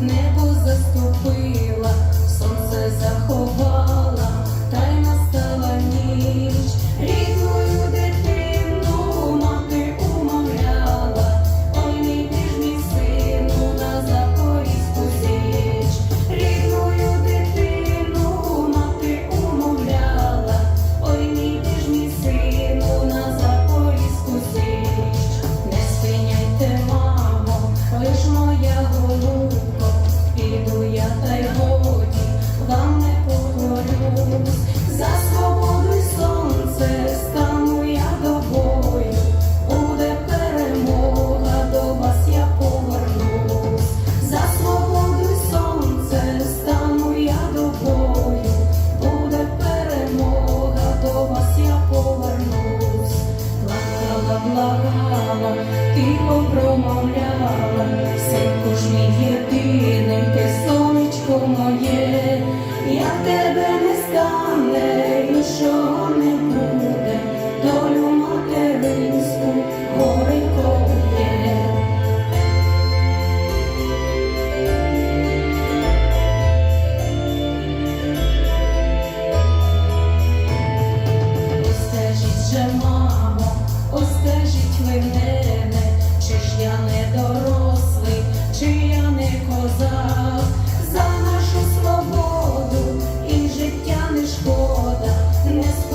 не промовляла, синку ж мій єдиний, ти сонечко моє, я в тебе не стане іншого Yes.